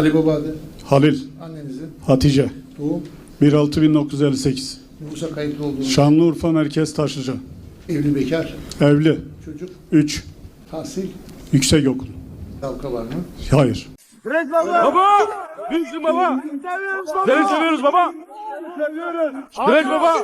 Ali Baba'da Halil, annenizin Hatice, doğum 16158. nüfusa kayıtlı olduğunu, Şanlıurfa Merkez Taşlıca. evli bekar, Evli, çocuk, 3. tahsil, Yüksek okul. halka var mı? Hayır. Baba! Büyüksün baba! Seni seviyoruz baba! Direkt baba!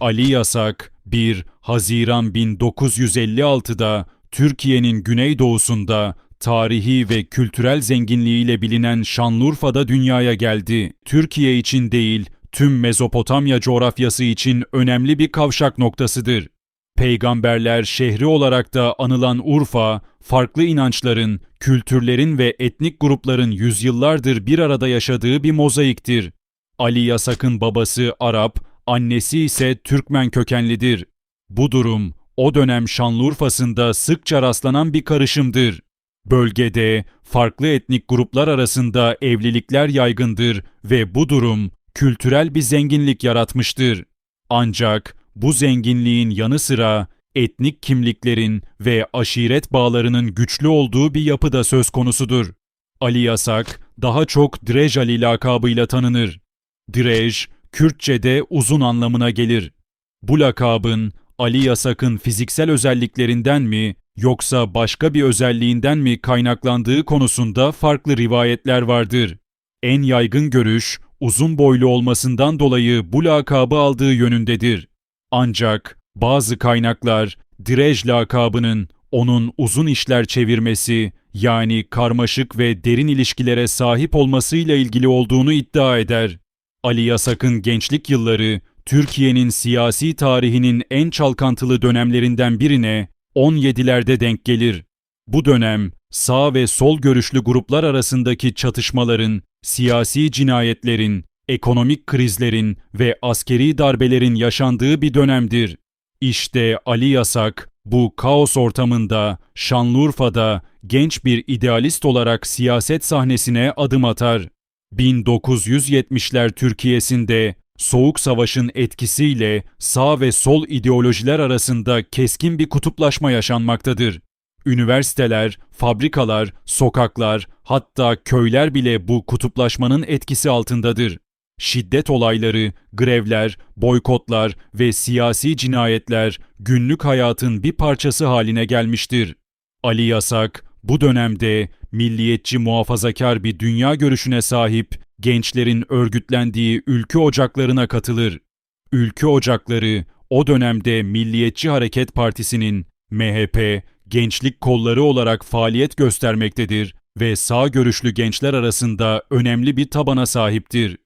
Ali Yasak 1 Haziran 1956'da Türkiye'nin güneydoğusunda tarihi ve kültürel zenginliğiyle bilinen Şanlıurfa'da dünyaya geldi. Türkiye için değil, tüm Mezopotamya coğrafyası için önemli bir kavşak noktasıdır. Peygamberler şehri olarak da anılan Urfa, farklı inançların, kültürlerin ve etnik grupların yüzyıllardır bir arada yaşadığı bir mozaiktir. Ali Yasak'ın babası Arap, annesi ise Türkmen kökenlidir. Bu durum o dönem Şanlıurfa'sında sıkça rastlanan bir karışımdır. Bölgede farklı etnik gruplar arasında evlilikler yaygındır ve bu durum kültürel bir zenginlik yaratmıştır. Ancak bu zenginliğin yanı sıra etnik kimliklerin ve aşiret bağlarının güçlü olduğu bir yapı da söz konusudur. Ali Yasak daha çok Drej Ali lakabıyla tanınır. Drej, Kürtçe'de uzun anlamına gelir. Bu lakabın Ali Yasak'ın fiziksel özelliklerinden mi yoksa başka bir özelliğinden mi kaynaklandığı konusunda farklı rivayetler vardır. En yaygın görüş uzun boylu olmasından dolayı bu lakabı aldığı yönündedir. Ancak bazı kaynaklar Drej lakabının onun uzun işler çevirmesi yani karmaşık ve derin ilişkilere sahip olmasıyla ilgili olduğunu iddia eder. Ali Yasak'ın gençlik yılları Türkiye'nin siyasi tarihinin en çalkantılı dönemlerinden birine 17'lerde denk gelir. Bu dönem sağ ve sol görüşlü gruplar arasındaki çatışmaların, siyasi cinayetlerin, ekonomik krizlerin ve askeri darbelerin yaşandığı bir dönemdir. İşte Ali Yasak bu kaos ortamında Şanlıurfa'da genç bir idealist olarak siyaset sahnesine adım atar. 1970'ler Türkiye'sinde Soğuk Savaş'ın etkisiyle sağ ve sol ideolojiler arasında keskin bir kutuplaşma yaşanmaktadır. Üniversiteler, fabrikalar, sokaklar, hatta köyler bile bu kutuplaşmanın etkisi altındadır. Şiddet olayları, grevler, boykotlar ve siyasi cinayetler günlük hayatın bir parçası haline gelmiştir. Ali Yasak bu dönemde milliyetçi muhafazakar bir dünya görüşüne sahip gençlerin örgütlendiği ülke ocaklarına katılır. Ülke ocakları o dönemde Milliyetçi Hareket Partisi'nin MHP gençlik kolları olarak faaliyet göstermektedir ve sağ görüşlü gençler arasında önemli bir tabana sahiptir.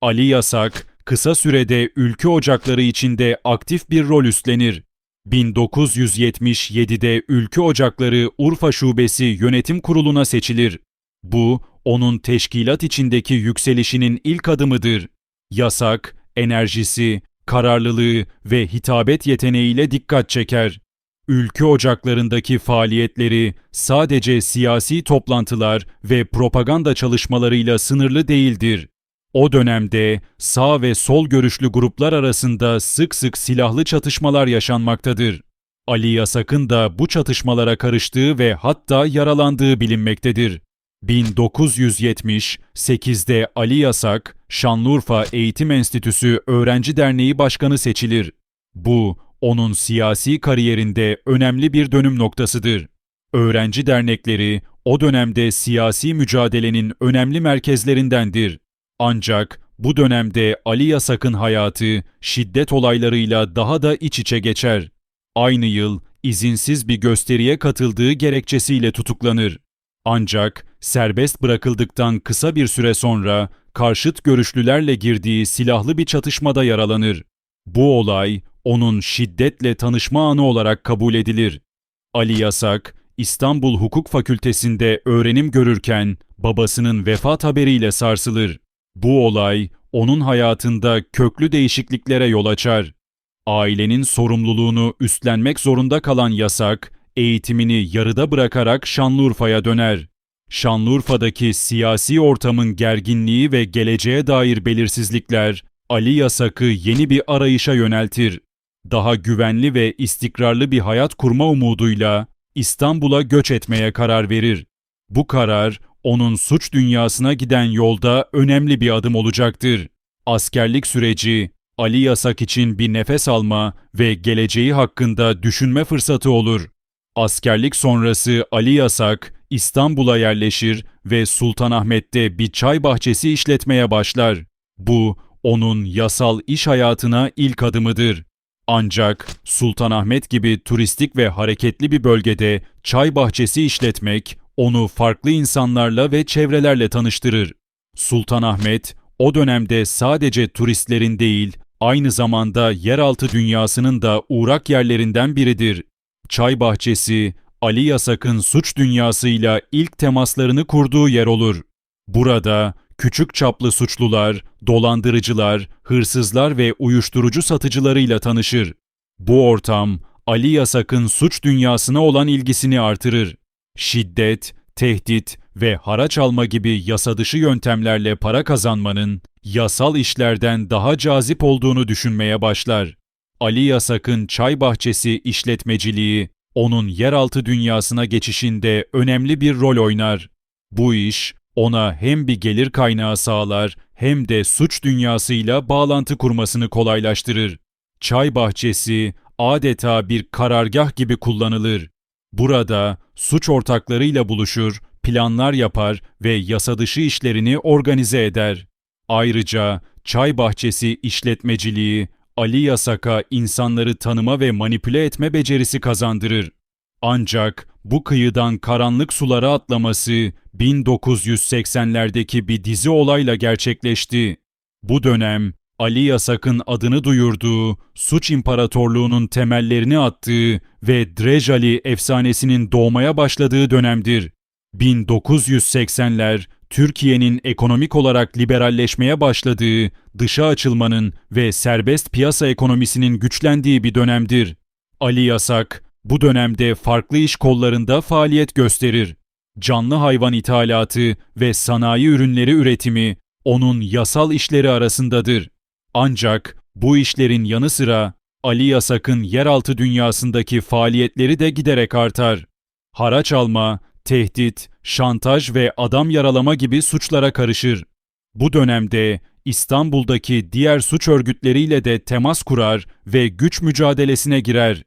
Ali Yasak kısa sürede ülke ocakları içinde aktif bir rol üstlenir. 1977'de Ülke Ocakları Urfa Şubesi Yönetim Kurulu'na seçilir. Bu, onun teşkilat içindeki yükselişinin ilk adımıdır. Yasak, enerjisi, kararlılığı ve hitabet yeteneğiyle dikkat çeker. Ülke ocaklarındaki faaliyetleri sadece siyasi toplantılar ve propaganda çalışmalarıyla sınırlı değildir. O dönemde sağ ve sol görüşlü gruplar arasında sık sık silahlı çatışmalar yaşanmaktadır. Ali Yasak'ın da bu çatışmalara karıştığı ve hatta yaralandığı bilinmektedir. 1978'de Ali Yasak, Şanlıurfa Eğitim Enstitüsü Öğrenci Derneği Başkanı seçilir. Bu, onun siyasi kariyerinde önemli bir dönüm noktasıdır. Öğrenci dernekleri o dönemde siyasi mücadelenin önemli merkezlerindendir. Ancak bu dönemde Ali Yasak'ın hayatı şiddet olaylarıyla daha da iç içe geçer. Aynı yıl izinsiz bir gösteriye katıldığı gerekçesiyle tutuklanır. Ancak serbest bırakıldıktan kısa bir süre sonra karşıt görüşlülerle girdiği silahlı bir çatışmada yaralanır. Bu olay onun şiddetle tanışma anı olarak kabul edilir. Ali Yasak, İstanbul Hukuk Fakültesi'nde öğrenim görürken babasının vefat haberiyle sarsılır. Bu olay onun hayatında köklü değişikliklere yol açar. Ailenin sorumluluğunu üstlenmek zorunda kalan Yasak, eğitimini yarıda bırakarak Şanlıurfa'ya döner. Şanlıurfa'daki siyasi ortamın gerginliği ve geleceğe dair belirsizlikler Ali Yasak'ı yeni bir arayışa yöneltir. Daha güvenli ve istikrarlı bir hayat kurma umuduyla İstanbul'a göç etmeye karar verir. Bu karar onun suç dünyasına giden yolda önemli bir adım olacaktır. Askerlik süreci Ali Yasak için bir nefes alma ve geleceği hakkında düşünme fırsatı olur. Askerlik sonrası Ali Yasak İstanbul'a yerleşir ve Sultanahmet'te bir çay bahçesi işletmeye başlar. Bu onun yasal iş hayatına ilk adımıdır. Ancak Sultanahmet gibi turistik ve hareketli bir bölgede çay bahçesi işletmek onu farklı insanlarla ve çevrelerle tanıştırır. Sultanahmet o dönemde sadece turistlerin değil, aynı zamanda yeraltı dünyasının da uğrak yerlerinden biridir. Çay bahçesi Ali Yasak'ın suç dünyasıyla ilk temaslarını kurduğu yer olur. Burada küçük çaplı suçlular, dolandırıcılar, hırsızlar ve uyuşturucu satıcılarıyla tanışır. Bu ortam Ali Yasak'ın suç dünyasına olan ilgisini artırır. Şiddet, tehdit ve haraç alma gibi yasa dışı yöntemlerle para kazanmanın yasal işlerden daha cazip olduğunu düşünmeye başlar. Ali Yasak'ın çay bahçesi işletmeciliği onun yeraltı dünyasına geçişinde önemli bir rol oynar. Bu iş ona hem bir gelir kaynağı sağlar hem de suç dünyasıyla bağlantı kurmasını kolaylaştırır. Çay bahçesi adeta bir karargah gibi kullanılır. Burada suç ortaklarıyla buluşur, planlar yapar ve yasa dışı işlerini organize eder. Ayrıca çay bahçesi işletmeciliği Ali Yasak'a insanları tanıma ve manipüle etme becerisi kazandırır. Ancak bu kıyıdan karanlık sulara atlaması 1980'lerdeki bir dizi olayla gerçekleşti. Bu dönem Ali Yasak'ın adını duyurduğu, suç imparatorluğunun temellerini attığı ve Drej Ali efsanesinin doğmaya başladığı dönemdir. 1980'ler Türkiye'nin ekonomik olarak liberalleşmeye başladığı, dışa açılmanın ve serbest piyasa ekonomisinin güçlendiği bir dönemdir. Ali Yasak bu dönemde farklı iş kollarında faaliyet gösterir. Canlı hayvan ithalatı ve sanayi ürünleri üretimi onun yasal işleri arasındadır. Ancak bu işlerin yanı sıra Ali Yasak'ın yeraltı dünyasındaki faaliyetleri de giderek artar. Haraç alma, tehdit, şantaj ve adam yaralama gibi suçlara karışır. Bu dönemde İstanbul'daki diğer suç örgütleriyle de temas kurar ve güç mücadelesine girer.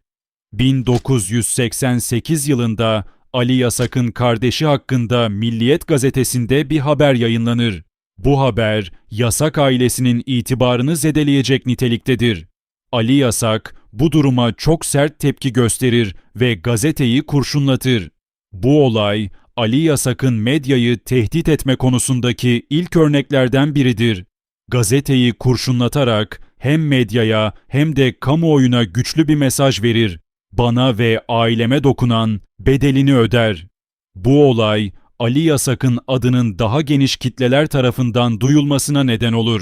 1988 yılında Ali Yasak'ın kardeşi hakkında Milliyet gazetesinde bir haber yayınlanır. Bu haber Yasak ailesinin itibarını zedeleyecek niteliktedir. Ali Yasak bu duruma çok sert tepki gösterir ve gazeteyi kurşunlatır. Bu olay Ali Yasak'ın medyayı tehdit etme konusundaki ilk örneklerden biridir. Gazeteyi kurşunlatarak hem medyaya hem de kamuoyuna güçlü bir mesaj verir. Bana ve aileme dokunan bedelini öder. Bu olay Ali Yasak'ın adının daha geniş kitleler tarafından duyulmasına neden olur.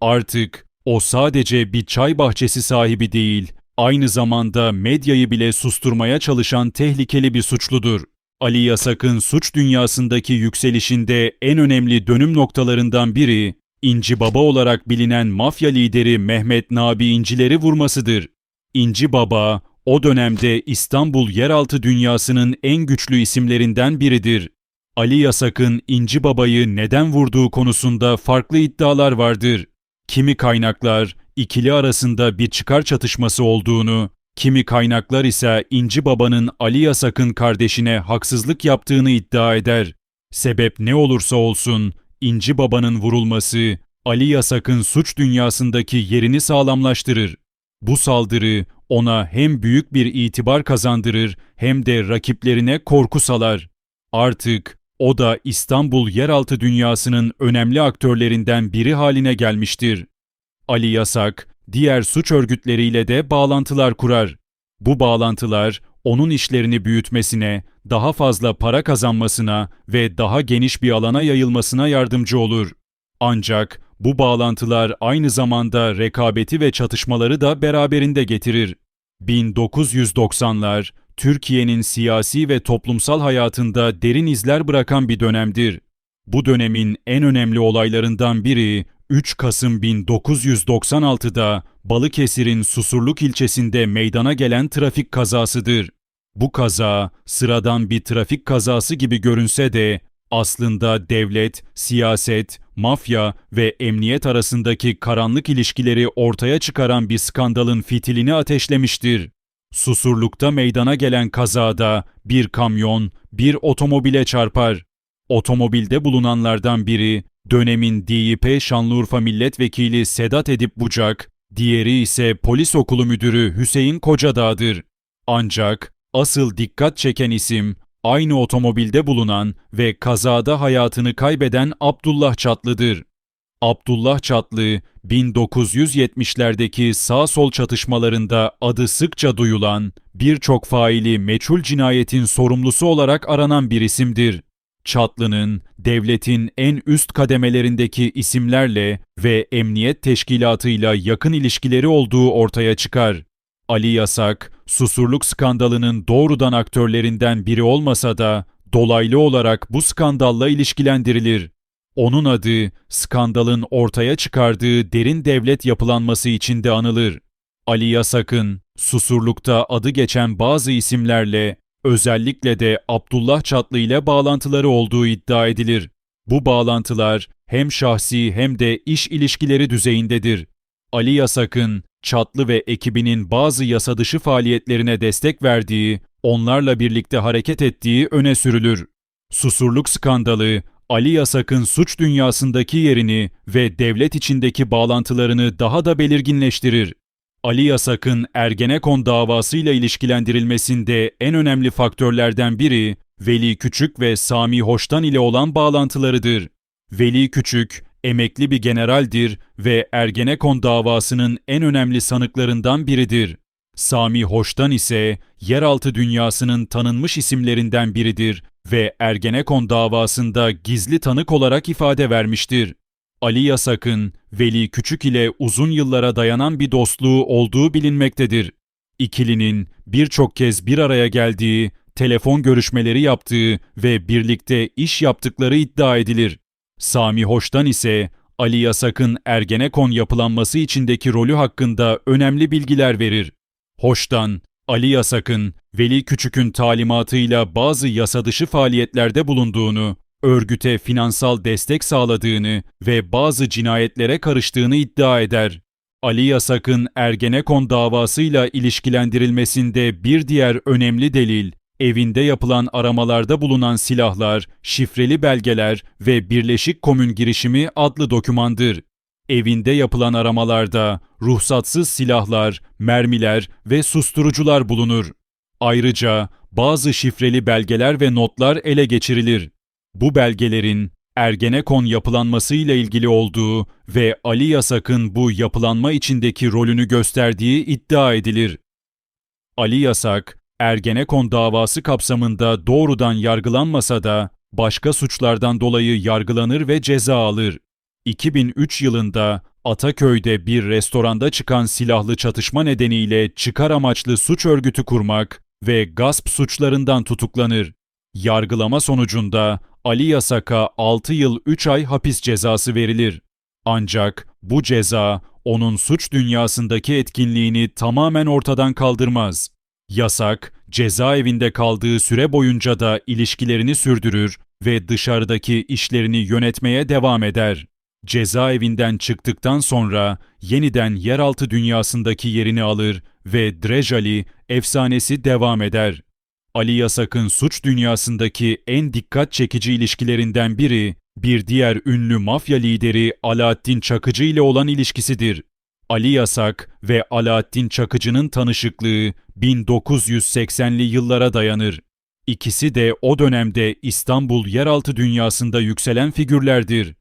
Artık o sadece bir çay bahçesi sahibi değil, aynı zamanda medyayı bile susturmaya çalışan tehlikeli bir suçludur. Ali Yasak'ın suç dünyasındaki yükselişinde en önemli dönüm noktalarından biri, İnci Baba olarak bilinen mafya lideri Mehmet Nabi İncileri vurmasıdır. İnci Baba, o dönemde İstanbul yeraltı dünyasının en güçlü isimlerinden biridir. Ali Yasak'ın İnci Baba'yı neden vurduğu konusunda farklı iddialar vardır. Kimi kaynaklar ikili arasında bir çıkar çatışması olduğunu, kimi kaynaklar ise İnci Baba'nın Ali Yasak'ın kardeşine haksızlık yaptığını iddia eder. Sebep ne olursa olsun İnci Baba'nın vurulması Ali Yasak'ın suç dünyasındaki yerini sağlamlaştırır. Bu saldırı ona hem büyük bir itibar kazandırır hem de rakiplerine korku salar. Artık o da İstanbul yeraltı dünyasının önemli aktörlerinden biri haline gelmiştir. Ali Yasak, diğer suç örgütleriyle de bağlantılar kurar. Bu bağlantılar onun işlerini büyütmesine, daha fazla para kazanmasına ve daha geniş bir alana yayılmasına yardımcı olur. Ancak bu bağlantılar aynı zamanda rekabeti ve çatışmaları da beraberinde getirir. 1990'lar Türkiye'nin siyasi ve toplumsal hayatında derin izler bırakan bir dönemdir. Bu dönemin en önemli olaylarından biri 3 Kasım 1996'da Balıkesir'in Susurluk ilçesinde meydana gelen trafik kazasıdır. Bu kaza sıradan bir trafik kazası gibi görünse de aslında devlet, siyaset, mafya ve emniyet arasındaki karanlık ilişkileri ortaya çıkaran bir skandalın fitilini ateşlemiştir. Susurluk'ta meydana gelen kazada bir kamyon bir otomobile çarpar. Otomobilde bulunanlardan biri dönemin DYP Şanlıurfa Milletvekili Sedat Edip Bucak, diğeri ise polis okulu müdürü Hüseyin Kocadağ'dır. Ancak asıl dikkat çeken isim aynı otomobilde bulunan ve kazada hayatını kaybeden Abdullah Çatlı'dır. Abdullah Çatlı, 1970'lerdeki sağ-sol çatışmalarında adı sıkça duyulan, birçok faili meçhul cinayetin sorumlusu olarak aranan bir isimdir. Çatlı'nın devletin en üst kademelerindeki isimlerle ve emniyet teşkilatıyla yakın ilişkileri olduğu ortaya çıkar. Ali Yasak, susurluk skandalının doğrudan aktörlerinden biri olmasa da dolaylı olarak bu skandalla ilişkilendirilir. Onun adı skandalın ortaya çıkardığı derin devlet yapılanması içinde anılır. Ali Yasak'ın susurlukta adı geçen bazı isimlerle özellikle de Abdullah Çatlı ile bağlantıları olduğu iddia edilir. Bu bağlantılar hem şahsi hem de iş ilişkileri düzeyindedir. Ali Yasak'ın Çatlı ve ekibinin bazı yasa dışı faaliyetlerine destek verdiği, onlarla birlikte hareket ettiği öne sürülür. Susurluk skandalı, Ali Yasak'ın suç dünyasındaki yerini ve devlet içindeki bağlantılarını daha da belirginleştirir. Ali Yasak'ın Ergenekon davasıyla ilişkilendirilmesinde en önemli faktörlerden biri Veli Küçük ve Sami Hoştan ile olan bağlantılarıdır. Veli Küçük, emekli bir generaldir ve Ergenekon davasının en önemli sanıklarından biridir. Sami Hoştan ise yeraltı dünyasının tanınmış isimlerinden biridir ve Ergenekon davasında gizli tanık olarak ifade vermiştir. Ali Yasak'ın Veli Küçük ile uzun yıllara dayanan bir dostluğu olduğu bilinmektedir. İkilinin birçok kez bir araya geldiği, telefon görüşmeleri yaptığı ve birlikte iş yaptıkları iddia edilir. Sami Hoş'tan ise Ali Yasak'ın Ergenekon yapılanması içindeki rolü hakkında önemli bilgiler verir. Hoş'tan, Ali Yasak'ın Veli Küçük'ün talimatıyla bazı yasa dışı faaliyetlerde bulunduğunu, örgüte finansal destek sağladığını ve bazı cinayetlere karıştığını iddia eder. Ali Yasak'ın Ergenekon davasıyla ilişkilendirilmesinde bir diğer önemli delil, evinde yapılan aramalarda bulunan silahlar, şifreli belgeler ve Birleşik Komün Girişimi adlı dokümandır. Evinde yapılan aramalarda ruhsatsız silahlar, mermiler ve susturucular bulunur. Ayrıca bazı şifreli belgeler ve notlar ele geçirilir. Bu belgelerin Ergenekon yapılanması ile ilgili olduğu ve Ali Yasak'ın bu yapılanma içindeki rolünü gösterdiği iddia edilir. Ali Yasak, Ergenekon davası kapsamında doğrudan yargılanmasa da başka suçlardan dolayı yargılanır ve ceza alır. 2003 yılında Ataköy'de bir restoranda çıkan silahlı çatışma nedeniyle çıkar amaçlı suç örgütü kurmak ve gasp suçlarından tutuklanır. Yargılama sonucunda Ali Yasak'a 6 yıl 3 ay hapis cezası verilir. Ancak bu ceza onun suç dünyasındaki etkinliğini tamamen ortadan kaldırmaz. Yasak, cezaevinde kaldığı süre boyunca da ilişkilerini sürdürür ve dışarıdaki işlerini yönetmeye devam eder. Cezaevinden çıktıktan sonra yeniden yeraltı dünyasındaki yerini alır ve Drejali efsanesi devam eder. Ali Yasak'ın suç dünyasındaki en dikkat çekici ilişkilerinden biri, bir diğer ünlü mafya lideri Alaaddin Çakıcı ile olan ilişkisidir. Ali Yasak ve Alaaddin Çakıcı'nın tanışıklığı 1980'li yıllara dayanır. İkisi de o dönemde İstanbul yeraltı dünyasında yükselen figürlerdir.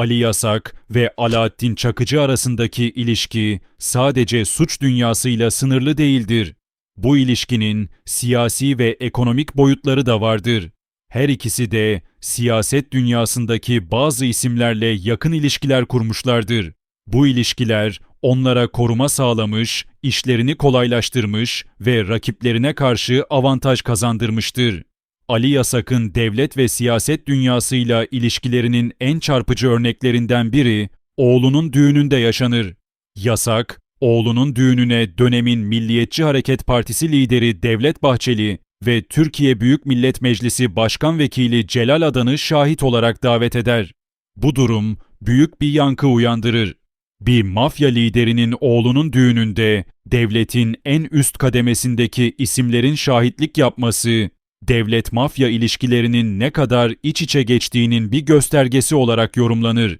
Ali Yasak ve Alaaddin Çakıcı arasındaki ilişki sadece suç dünyasıyla sınırlı değildir. Bu ilişkinin siyasi ve ekonomik boyutları da vardır. Her ikisi de siyaset dünyasındaki bazı isimlerle yakın ilişkiler kurmuşlardır. Bu ilişkiler onlara koruma sağlamış, işlerini kolaylaştırmış ve rakiplerine karşı avantaj kazandırmıştır. Ali Yasak'ın devlet ve siyaset dünyasıyla ilişkilerinin en çarpıcı örneklerinden biri oğlunun düğününde yaşanır. Yasak, oğlunun düğününe dönemin Milliyetçi Hareket Partisi lideri Devlet Bahçeli ve Türkiye Büyük Millet Meclisi Başkan Vekili Celal Adan'ı şahit olarak davet eder. Bu durum büyük bir yankı uyandırır. Bir mafya liderinin oğlunun düğününde devletin en üst kademesindeki isimlerin şahitlik yapması, devlet mafya ilişkilerinin ne kadar iç içe geçtiğinin bir göstergesi olarak yorumlanır.